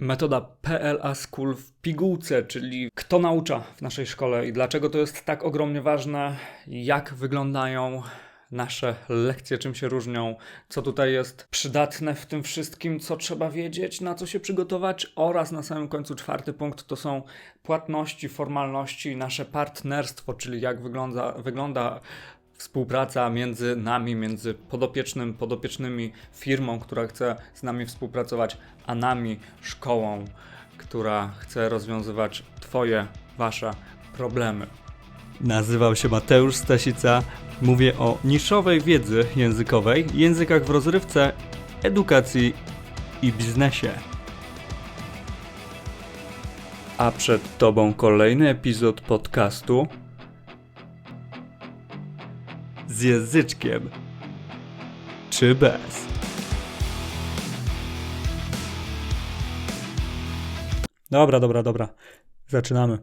metoda PLA School w pigułce, czyli kto naucza w naszej szkole i dlaczego to jest tak ogromnie ważne, jak wyglądają nasze lekcje, czym się różnią, co tutaj jest przydatne w tym wszystkim, co trzeba wiedzieć, na co się przygotować oraz na samym końcu czwarty punkt to są płatności, formalności, nasze partnerstwo, czyli jak wygląda, wygląda współpraca między nami, między podopiecznym, podopiecznymi firmą, która chce z nami współpracować, a nami, szkołą, która chce rozwiązywać Twoje, Wasze problemy. Nazywam się Mateusz Stasica. Mówię o niszowej wiedzy językowej, językach w rozrywce, edukacji i biznesie. A przed Tobą kolejny epizod podcastu z języczkiem czy bez. Dobra, dobra, dobra. Zaczynamy.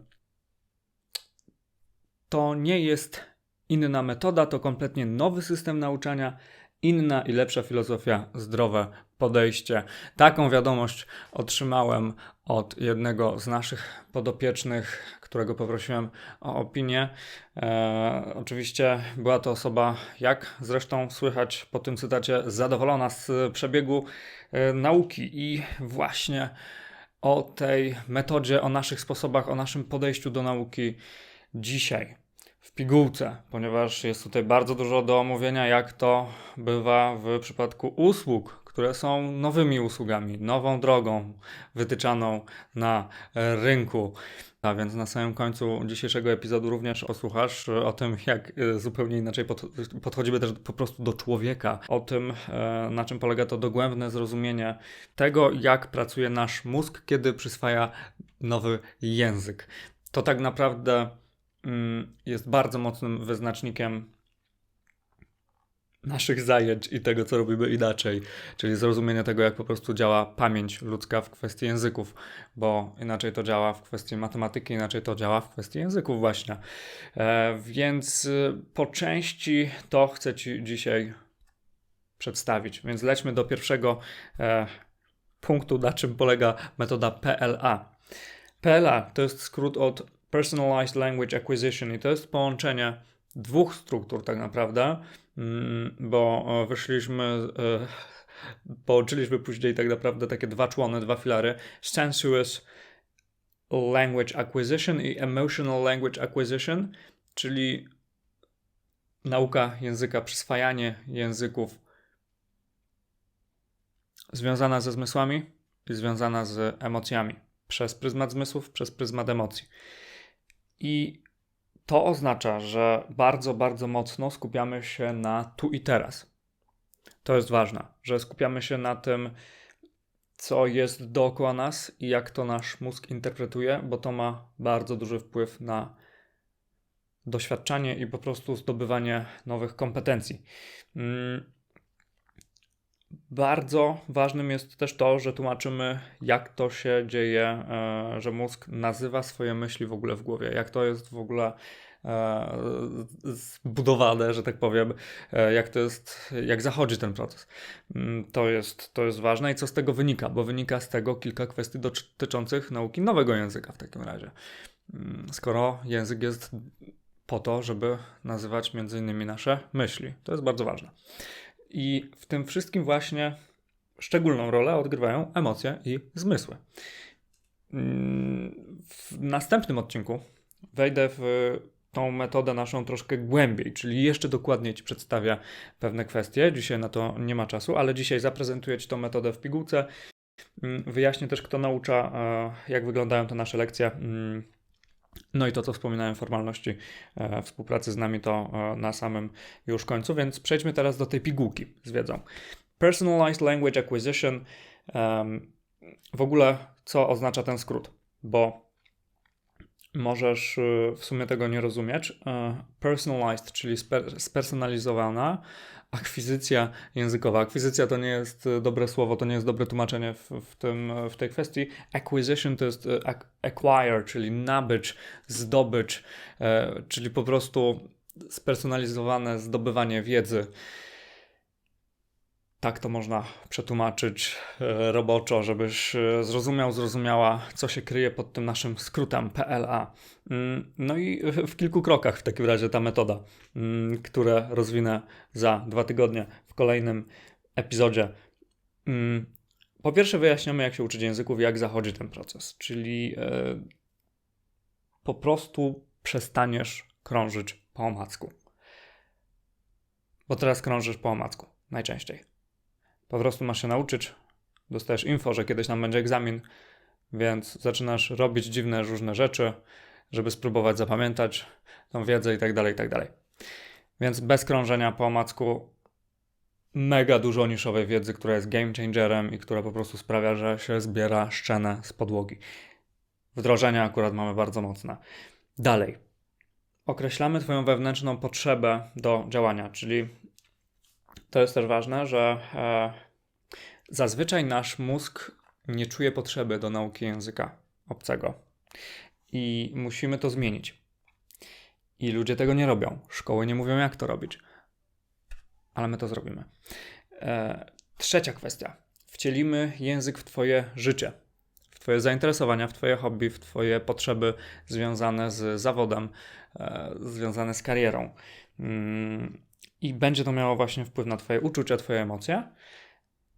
To nie jest inna metoda, to kompletnie nowy system nauczania, inna i lepsza filozofia, zdrowe podejście. Taką wiadomość otrzymałem od jednego z naszych podopiecznych, którego poprosiłem o opinię. E, oczywiście była to osoba, jak zresztą słychać po tym cytacie, zadowolona z przebiegu e, nauki i właśnie o tej metodzie, o naszych sposobach, o naszym podejściu do nauki dzisiaj w pigułce, ponieważ jest tutaj bardzo dużo do omówienia, jak to bywa w przypadku usług, które są nowymi usługami, nową drogą wytyczaną na rynku. A więc na samym końcu dzisiejszego epizodu również osłuchasz o tym, jak e, zupełnie inaczej podchodzimy też po prostu do człowieka, o tym, e, na czym polega to dogłębne zrozumienie tego, jak pracuje nasz mózg, kiedy przyswaja nowy język. To tak naprawdę mm, jest bardzo mocnym wyznacznikiem naszych zajęć i tego, co robimy inaczej, czyli zrozumienie tego, jak po prostu działa pamięć ludzka w kwestii języków, bo inaczej to działa w kwestii matematyki, inaczej to działa w kwestii języków właśnie. E, więc y, po części to chcę Ci dzisiaj przedstawić. Więc lećmy do pierwszego e, punktu, na czym polega metoda PLA. PLA to jest skrót od Personalized Language Acquisition i to jest połączenie dwóch struktur tak naprawdę, bo wyszliśmy, e, połączyliśmy później tak naprawdę takie dwa człony, dwa filary, sensuous language acquisition i emotional language acquisition, czyli nauka języka, przyswajanie języków związana ze zmysłami i związana z emocjami. Przez pryzmat zmysłów, przez pryzmat emocji. I to oznacza, że bardzo, bardzo mocno skupiamy się na tu i teraz. To jest ważne, że skupiamy się na tym, co jest dookoła nas i jak to nasz mózg interpretuje, bo to ma bardzo duży wpływ na doświadczanie i po prostu zdobywanie nowych kompetencji. Mm. Bardzo ważnym jest też to, że tłumaczymy, jak to się dzieje, e, że mózg nazywa swoje myśli w ogóle w głowie, jak to jest w ogóle e, zbudowane, że tak powiem, e, jak to jest, jak zachodzi ten proces. Mm, to jest, to jest ważne i co z tego wynika, bo wynika z tego kilka kwestii dotyczących nauki nowego języka w takim razie. Mm, skoro język jest po to, żeby nazywać między innymi nasze myśli. To jest bardzo ważne. I w tym wszystkim właśnie szczególną rolę odgrywają emocje i zmysły. Mm, w następnym odcinku wejdę w tą metodę naszą troszkę głębiej, czyli jeszcze dokładniej Ci przedstawię pewne kwestie. Dzisiaj na to nie ma czasu, ale dzisiaj zaprezentuję Ci tą metodę w pigułce. Mm, wyjaśnię też, kto naucza, jak wyglądają te nasze lekcje mm, no i to, co wspominałem, formalności e, współpracy z nami, to e, na samym już końcu, więc przejdźmy teraz do tej pigułki z wiedzą. Personalized Language Acquisition. Um, w ogóle, co oznacza ten skrót? Bo możesz e, w sumie tego nie rozumieć. E, personalized, czyli spersonalizowana, akwizycja językowa. Akwizycja to nie jest e, dobre słowo, to nie jest dobre tłumaczenie w, w, tym, w tej kwestii. Acquisition to jest acquire, czyli nabyć, zdobycz, czyli po prostu spersonalizowane zdobywanie wiedzy. Tak to można przetłumaczyć e, roboczo, żebyś e, zrozumiał, zrozumiała, co się kryje pod tym naszym skrótem PLA. Mm, no i w kilku krokach w takim razie ta metoda, mm, które rozwinę za dwa tygodnie w kolejnym epizodzie. Mm, po pierwsze, wyjaśniamy, jak się uczyć języków, jak zachodzi ten proces, czyli e, po prostu przestaniesz krążyć po omacku. Bo teraz krążysz po omacku najczęściej. Po prostu masz się nauczyć. Dostajesz info, że kiedyś nam będzie egzamin, więc zaczynasz robić dziwne, różne rzeczy, żeby spróbować zapamiętać tą wiedzę i tak dalej, i tak dalej. Więc bez krążenia po omacku mega dużo niszowej wiedzy, która jest game changerem i która po prostu sprawia, że się zbiera szczenę z podłogi. Wdrożenia akurat mamy bardzo mocne. Dalej. Określamy Twoją wewnętrzną potrzebę do działania, czyli to jest też ważne, że e, zazwyczaj nasz mózg nie czuje potrzeby do nauki języka obcego i musimy to zmienić. I ludzie tego nie robią. Szkoły nie mówią, jak to robić, ale my to zrobimy. E, trzecia kwestia. Wcielimy język w Twoje życie, w Twoje zainteresowania, w Twoje hobby, w Twoje potrzeby związane z zawodem, e, związane z karierą. I będzie to miało właśnie wpływ na Twoje uczucia, Twoje emocje,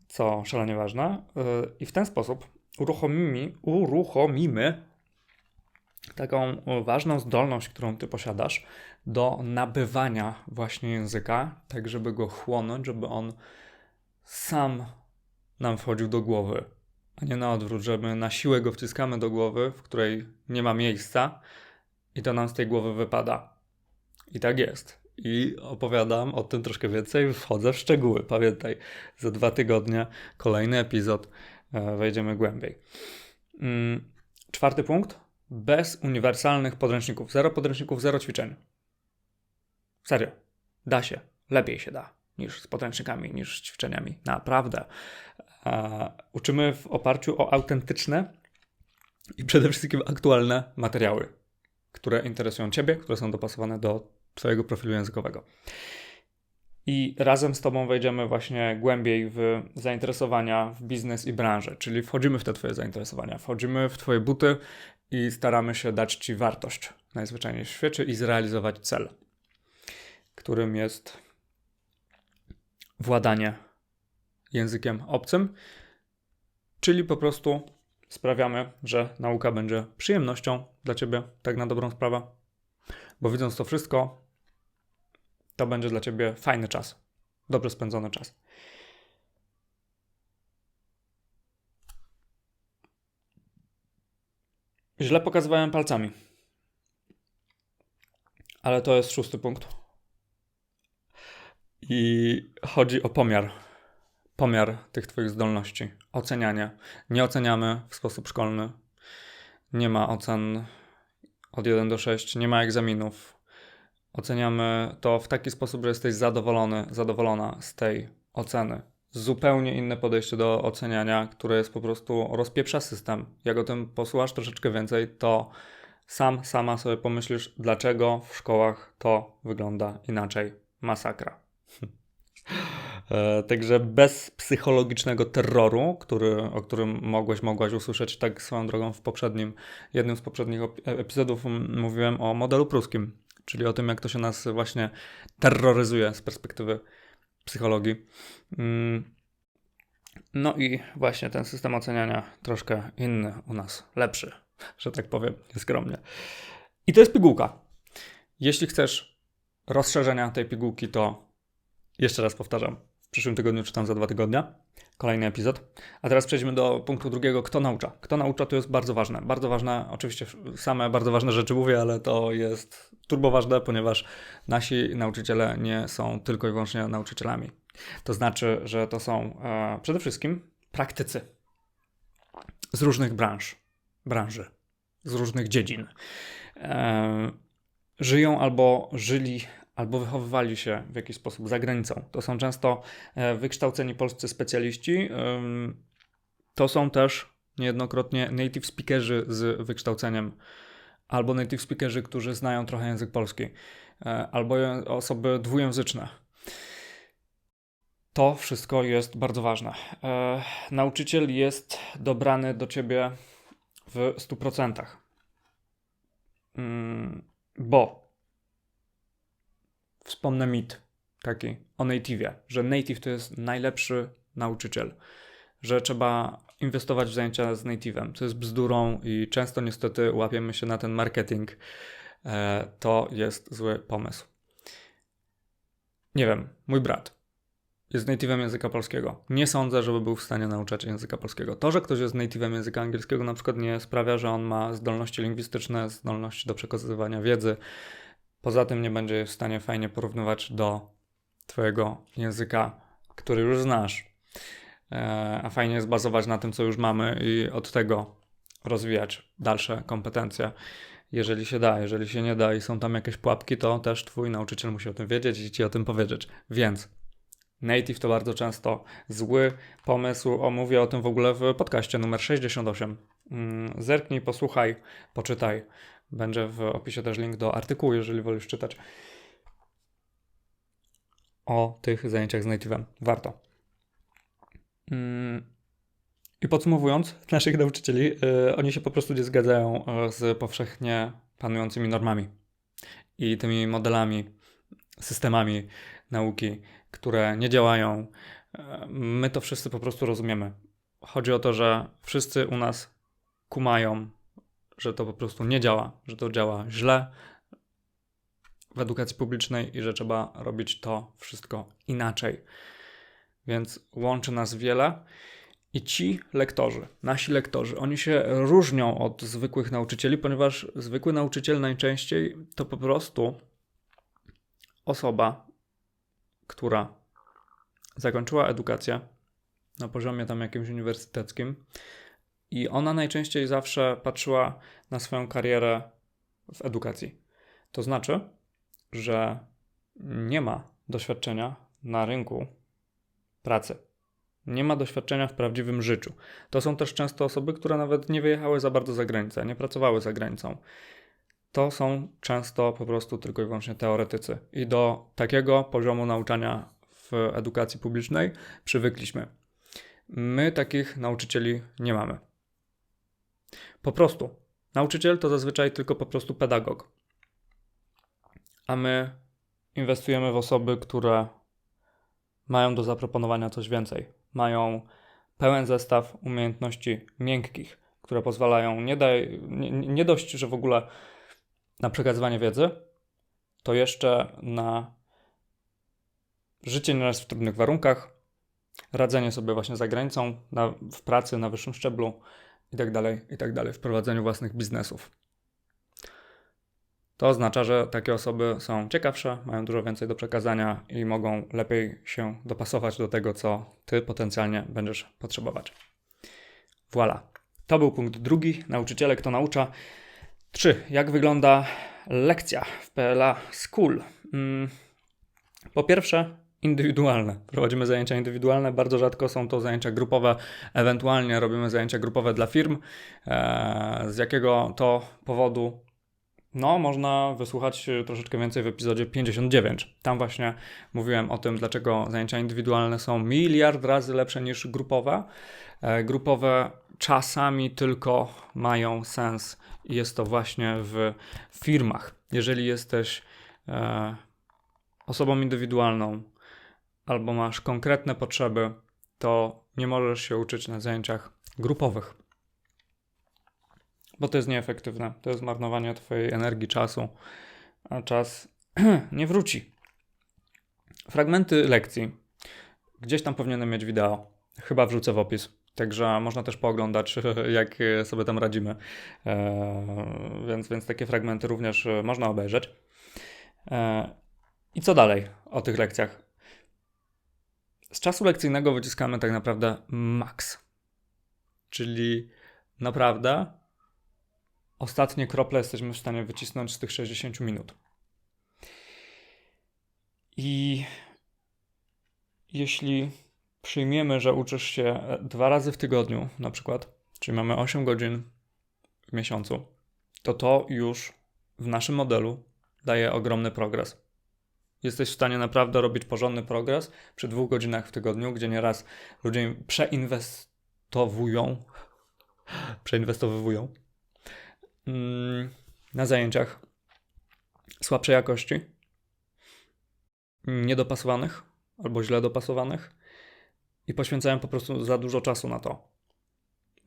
co szalenie ważne. Y, I w ten sposób uruchomimy, uruchomimy taką ważną zdolność, którą Ty posiadasz do nabywania właśnie języka, tak żeby go chłonąć, żeby on sam nam wchodził do głowy, a nie na odwrót, żeby na siłę go wciskamy do głowy, w której nie ma miejsca i to nam z tej głowy wypada. I tak jest i opowiadam o tym troszkę więcej, wchodzę w szczegóły. Pamiętaj, za dwa tygodnie kolejny epizod, e, wejdziemy głębiej. Mm, czwarty punkt. Bez uniwersalnych podręczników. Zero podręczników, zero ćwiczeń. Serio. Da się. Lepiej się da niż z podręcznikami, niż z ćwiczeniami. Naprawdę. E, uczymy w oparciu o autentyczne i przede wszystkim aktualne materiały, które interesują Ciebie, które są dopasowane do Twojego profilu językowego. I razem z Tobą wejdziemy właśnie głębiej w zainteresowania w biznes i branżę, czyli wchodzimy w te Twoje zainteresowania, wchodzimy w Twoje buty i staramy się dać Ci wartość najzwyczajniej w świecie i zrealizować cel, którym jest władanie językiem obcym, czyli po prostu sprawiamy, że nauka będzie przyjemnością dla Ciebie, tak na dobrą sprawę. Bo widząc to wszystko, to będzie dla ciebie fajny czas, dobrze spędzony czas. Źle pokazywałem palcami. Ale to jest szósty punkt. I chodzi o pomiar. Pomiar tych Twoich zdolności. Ocenianie. Nie oceniamy w sposób szkolny. Nie ma ocen od 1 do 6, nie ma egzaminów. Oceniamy to w taki sposób, że jesteś zadowolony, zadowolona z tej oceny. Zupełnie inne podejście do oceniania, które jest po prostu rozpieprza system. Jak o tym posłuchasz troszeczkę więcej, to sam, sama sobie pomyślisz, dlaczego w szkołach to wygląda inaczej. Masakra. E, także bez psychologicznego terroru, który, o którym mogłeś, mogłaś usłyszeć tak swoją drogą w poprzednim, jednym z poprzednich epizodów mówiłem o modelu pruskim, czyli o tym, jak to się nas właśnie terroryzuje z perspektywy psychologii. Mm, no i właśnie ten system oceniania troszkę inny u nas, lepszy, że tak powiem, nieskromnie. I to jest pigułka. Jeśli chcesz rozszerzenia tej pigułki, to jeszcze raz powtarzam, w przyszłym tygodniu czytam za dwa tygodnia. Kolejny epizod. A teraz przejdźmy do punktu drugiego. Kto naucza? Kto naucza to jest bardzo ważne. Bardzo ważne, oczywiście same bardzo ważne rzeczy mówię, ale to jest turbo ważne, ponieważ nasi nauczyciele nie są tylko i wyłącznie nauczycielami. To znaczy, że to są e, przede wszystkim praktycy z różnych branż, branży, z różnych dziedzin. E, żyją albo żyli albo wychowywali się w jakiś sposób za granicą. To są często e, wykształceni polscy specjaliści. To są też niejednokrotnie native speakerzy z wykształceniem, albo native speakerzy, którzy znają trochę język polski, e, albo osoby dwujęzyczne. to wszystko jest bardzo ważne. E, nauczyciel jest dobrany do ciebie w 100%. Mm, bo wspomnę mit taki o native'ie, że native to jest najlepszy nauczyciel, że trzeba inwestować w zajęcia z native'em, co jest bzdurą i często niestety łapiemy się na ten marketing. E, to jest zły pomysł. Nie wiem, mój brat jest native'em języka polskiego. Nie sądzę, żeby był w stanie nauczać języka polskiego. To, że ktoś jest native'em języka angielskiego, na przykład nie sprawia, że on ma zdolności lingwistyczne, zdolności do przekazywania wiedzy. Poza tym nie będzie w stanie fajnie porównywać do Twojego języka, który już znasz. E, a fajnie jest bazować na tym, co już mamy i od tego rozwijać dalsze kompetencje. Jeżeli się da, jeżeli się nie da i są tam jakieś pułapki, to też Twój nauczyciel musi o tym wiedzieć i Ci o tym powiedzieć. Więc Native to bardzo często zły pomysł. O, mówię o tym w ogóle w podcaście numer 68. Mm, zerknij, posłuchaj, poczytaj. Będzie w opisie też link do artykułu, jeżeli wolisz czytać o tych zajęciach z Native'em. Warto. Mm, I podsumowując, naszych nauczycieli, yy, oni się po prostu nie zgadzają y, z powszechnie panującymi normami i tymi modelami, systemami nauki, które nie działają. E, my to wszyscy po prostu rozumiemy. Chodzi o to, że wszyscy u nas kumają, że to po prostu nie działa, że to działa źle w edukacji publicznej i że trzeba robić to wszystko inaczej. Więc łączy nas wiele. I ci lektorzy, nasi lektorzy, oni się różnią od zwykłych nauczycieli, ponieważ zwykły nauczyciel najczęściej to po prostu osoba, która zakończyła edukację na poziomie tam jakimś uniwersyteckim i ona najczęściej zawsze patrzyła na swoją karierę w edukacji. To znaczy, że nie ma doświadczenia na rynku pracy. Nie ma doświadczenia w prawdziwym życiu. To są też często osoby, które nawet nie wyjechały za bardzo za granicę, nie pracowały za granicą. To są często po prostu tylko i wyłącznie teoretycy. I do takiego poziomu nauczania w edukacji publicznej przywykliśmy. My takich nauczycieli nie mamy. Po prostu. Nauczyciel to zazwyczaj tylko po prostu pedagog. A my inwestujemy w osoby, które mają do zaproponowania coś więcej. Mają pełen zestaw umiejętności miękkich, które pozwalają nie, daj, nie, nie dość, że w ogóle na przekazywanie wiedzy, to jeszcze na życie nieraz w trudnych warunkach, radzenie sobie właśnie za granicą, na, w pracy na wyższym szczeblu itd., tak itd., tak w prowadzeniu własnych biznesów. To oznacza, że takie osoby są ciekawsze, mają dużo więcej do przekazania i mogą lepiej się dopasować do tego, co ty potencjalnie będziesz potrzebować. Voilà. To był punkt drugi. Nauczyciele, kto naucza. Trzy. Jak wygląda lekcja w PLA School? Hmm. Po pierwsze, indywidualne. Prowadzimy zajęcia indywidualne, bardzo rzadko są to zajęcia grupowe, ewentualnie robimy zajęcia grupowe dla firm. E, z jakiego to powodu? No, można wysłuchać troszeczkę więcej w epizodzie 59. Tam właśnie mówiłem o tym, dlaczego zajęcia indywidualne są miliard razy lepsze niż grupowe. E, grupowe czasami tylko mają sens i jest to właśnie w firmach. Jeżeli jesteś e, osobą indywidualną, albo masz konkretne potrzeby, to nie możesz się uczyć na zajęciach grupowych. Bo to jest nieefektywne. To jest marnowanie Twojej energii, czasu, a czas nie wróci. Fragmenty lekcji. Gdzieś tam powinienem mieć wideo. Chyba wrzucę w opis. Także można też pooglądać, jak sobie tam radzimy. E, więc, więc takie fragmenty również można obejrzeć. E, I co dalej o tych lekcjach? Z czasu lekcyjnego wyciskamy tak naprawdę maks. Czyli naprawdę ostatnie krople jesteśmy w stanie wycisnąć z tych 60 minut. I jeśli przyjmiemy, że uczysz się dwa razy w tygodniu, na przykład, czyli mamy 8 godzin w miesiącu, to to już w naszym modelu daje ogromny progres. Jesteś w stanie naprawdę robić porządny progres przy dwóch godzinach w tygodniu, gdzie nieraz ludzie przeinwestowują, przeinwestowują mm, na zajęciach słabszej jakości, niedopasowanych albo źle dopasowanych i poświęcają po prostu za dużo czasu na to.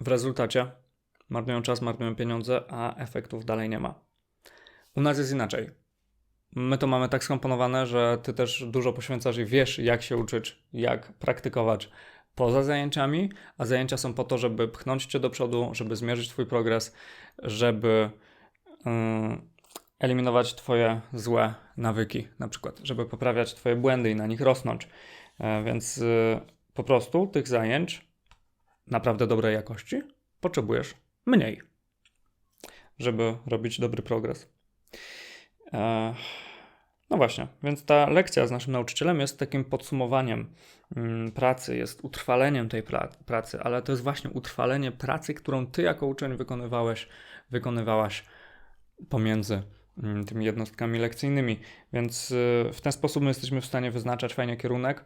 W rezultacie marnują czas, marnują pieniądze, a efektów dalej nie ma. U nas jest inaczej. My to mamy tak skomponowane, że ty też dużo poświęcasz i wiesz, jak się uczyć, jak praktykować poza zajęciami, a zajęcia są po to, żeby pchnąć cię do przodu, żeby zmierzyć twój progres, żeby yy, eliminować twoje złe nawyki, na przykład, żeby poprawiać twoje błędy i na nich rosnąć. Yy, więc yy, po prostu tych zajęć naprawdę dobrej jakości potrzebujesz mniej, żeby robić dobry progres. E, no właśnie, więc ta lekcja z naszym nauczycielem jest takim podsumowaniem mm, pracy, jest utrwaleniem tej pracy, ale to jest właśnie utrwalenie pracy, którą ty jako uczeń wykonywałeś, wykonywałaś pomiędzy mm, tymi jednostkami lekcyjnymi. Więc y, w ten sposób my jesteśmy w stanie wyznaczać fajnie kierunek,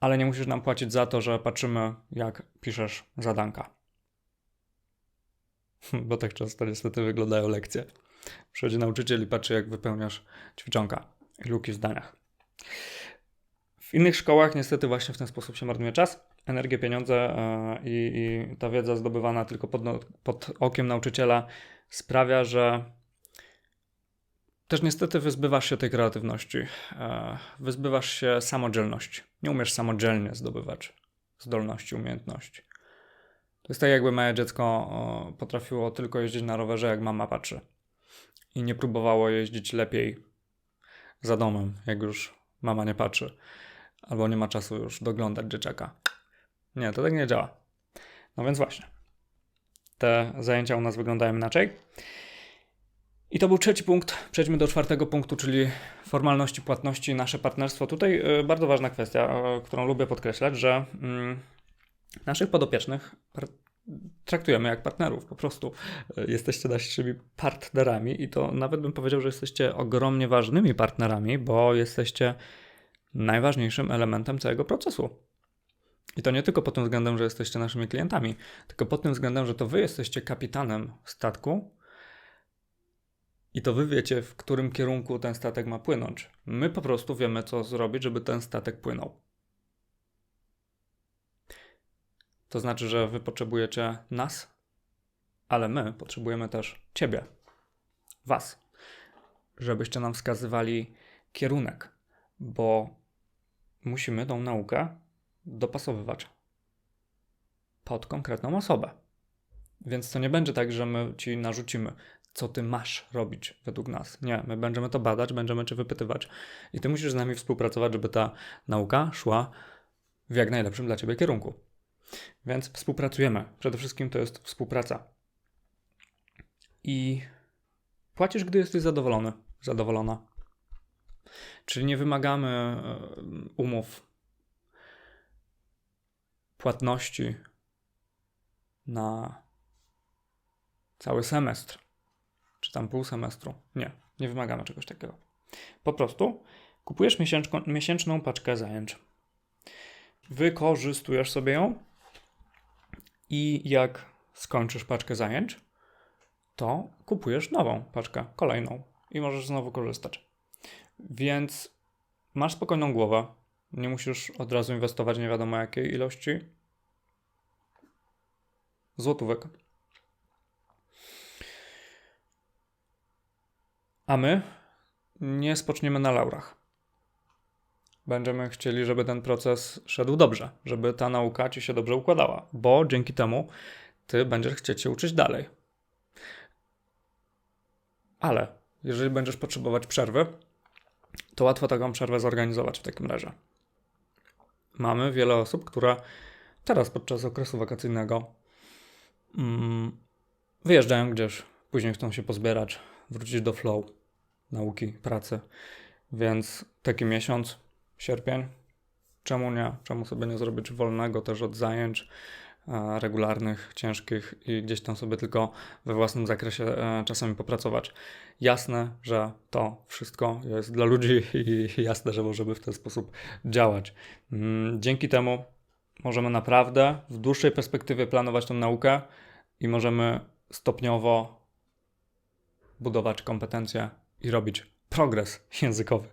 ale nie musisz nam płacić za to, że patrzymy, jak piszesz zadanka. Bo tak często niestety wyglądają lekcje. Przychodzi nauczyciel i patrzy, jak wypełniasz ćwiczonka i luki w zdaniach. W innych szkołach niestety właśnie w ten sposób się marnuje czas, energię, pieniądze e, i, i ta wiedza zdobywana tylko pod, no, pod okiem nauczyciela sprawia, że też niestety wyzbywasz się tej kreatywności, e, wyzbywasz się samodzielności. Nie umiesz samodzielnie zdobywać zdolności, umiejętności. To jest tak, jakby moje dziecko potrafiło tylko jeździć na rowerze, jak mama patrzy i nie próbowało jeździć lepiej za domem, jak już mama nie patrzy, albo nie ma czasu już doglądać dzieciaka. Nie, to tak nie działa. No więc właśnie. Te zajęcia u nas wyglądają inaczej. I to był trzeci punkt. Przejdźmy do czwartego punktu, czyli formalności płatności, nasze partnerstwo. Tutaj y, bardzo ważna kwestia, y, którą lubię podkreślać, że mm, naszych podopiecznych traktujemy jak partnerów, po prostu jesteście naszymi partnerami i to nawet bym powiedział, że jesteście ogromnie ważnymi partnerami, bo jesteście najważniejszym elementem całego procesu. I to nie tylko pod tym względem, że jesteście naszymi klientami, tylko pod tym względem, że to wy jesteście kapitanem statku i to wy wiecie, w którym kierunku ten statek ma płynąć. My po prostu wiemy, co zrobić, żeby ten statek płynął. To znaczy, że wy potrzebujecie nas, ale my potrzebujemy też ciebie, was, żebyście nam wskazywali kierunek, bo musimy tą naukę dopasowywać pod konkretną osobę. Więc to nie będzie tak, że my ci narzucimy, co ty masz robić według nas. Nie, my będziemy to badać, będziemy cię wypytywać i ty musisz z nami współpracować, żeby ta nauka szła w jak najlepszym dla ciebie kierunku. Więc współpracujemy. Przede wszystkim to jest współpraca. I płacisz, gdy jesteś zadowolony, zadowolona. Czyli nie wymagamy e, umów, płatności na cały semestr, czy tam pół semestru. Nie, nie wymagamy czegoś takiego. Po prostu kupujesz miesięczną paczkę zajęć. Wykorzystujesz sobie ją i jak skończysz paczkę zajęć, to kupujesz nową paczkę, kolejną i możesz znowu korzystać. Więc masz spokojną głowę, nie musisz od razu inwestować nie wiadomo jakiej ilości złotówek. A my nie spoczniemy na laurach będziemy chcieli, żeby ten proces szedł dobrze, żeby ta nauka ci się dobrze układała, bo dzięki temu ty będziesz chcieć się uczyć dalej. Ale jeżeli będziesz potrzebować przerwy, to łatwo taką przerwę zorganizować w takim razie. Mamy wiele osób, które teraz podczas okresu wakacyjnego mm, wyjeżdżają gdzieś, później chcą się pozbierać, wrócić do flow nauki, pracy. Więc taki miesiąc sierpień. Czemu nie? Czemu sobie nie zrobić wolnego też od zajęć? e, regularnych, ciężkich i gdzieś tam sobie tylko we własnym zakresie e, czasami popracować. Jasne, że to wszystko jest dla ludzi i jasne, że możemy w ten sposób działać. Mm, Dzięki temu możemy naprawdę w dłuższej perspektywie planować tą naukę i możemy stopniowo budować kompetencje i robić progres językowy.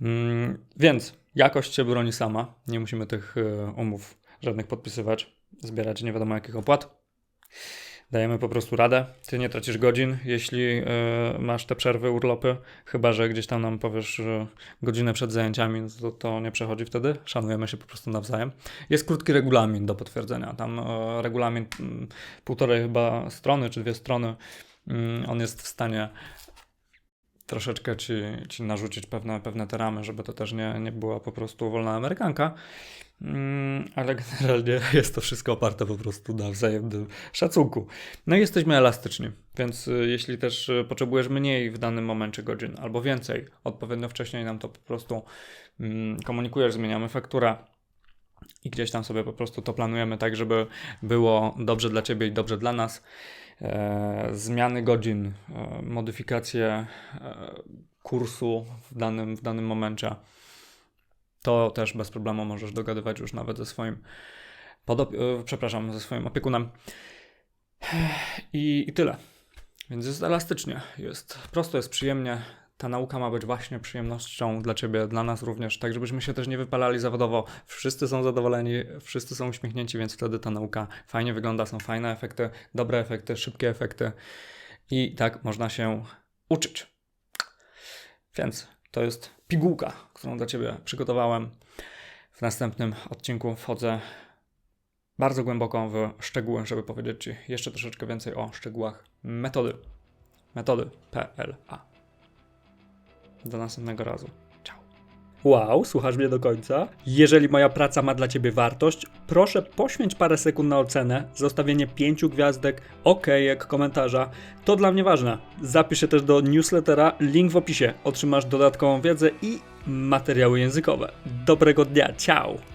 Mm, Więc jakość się broni sama. Nie musimy tych e, umów żadnych podpisywać, zbierać nie wiadomo jakich opłat. Dajemy po prostu radę. Ty nie tracisz godzin, jeśli e, masz te przerwy, urlopy, chyba że gdzieś tam nam powiesz godzinę przed zajęciami, no to, to nie przechodzi wtedy. Szanujemy się po prostu nawzajem. Jest krótki regulamin do potwierdzenia. Tam e, regulamin mm, półtorej chyba strony czy dwie strony. Mm, On jest w stanie troszeczkę ci, ci narzucić pewne, pewne te ramy, żeby to też nie, nie była po prostu wolna amerykanka. Mm, ale generalnie jest to wszystko oparte po prostu na wzajemnym szacunku. No i jesteśmy elastyczni, więc y, jeśli też y, potrzebujesz mniej w danym momencie godzin albo więcej, odpowiednio wcześniej nam to po prostu mm, komunikujesz, zmieniamy fakturę i gdzieś tam sobie po prostu to planujemy tak, żeby było dobrze dla Ciebie i dobrze dla nas. E, zmiany godzin, e, modyfikacje e, kursu w danym, w danym momencie. To też bez problemu możesz dogadywać już nawet ze swoim przepraszam, ze swoim opiekunem. I, I tyle. Więc jest elastycznie, jest prosto, jest przyjemnie. Ta nauka ma być właśnie przyjemnością dla Ciebie, dla nas również, tak żebyśmy się też nie wypalali zawodowo. Wszyscy są zadowoleni, wszyscy są uśmiechnięci, więc wtedy ta nauka fajnie wygląda, są fajne efekty, dobre efekty, szybkie efekty i tak można się uczyć. Więc to jest pigułka, którą dla Ciebie przygotowałem. W następnym odcinku wchodzę bardzo głęboko w szczegóły, żeby powiedzieć Ci jeszcze troszeczkę więcej o szczegółach metody. Metody PLA. Do następnego razu. Ciao. Wow, słuchasz mnie do końca? Jeżeli moja praca ma dla Ciebie wartość, proszę poświęć parę sekund na ocenę, zostawienie pięciu gwiazdek, okejek, komentarza. To dla mnie ważne. Zapisz się też do newslettera, link w opisie. Otrzymasz dodatkową wiedzę i materiały językowe. Dobrego dnia, ciao!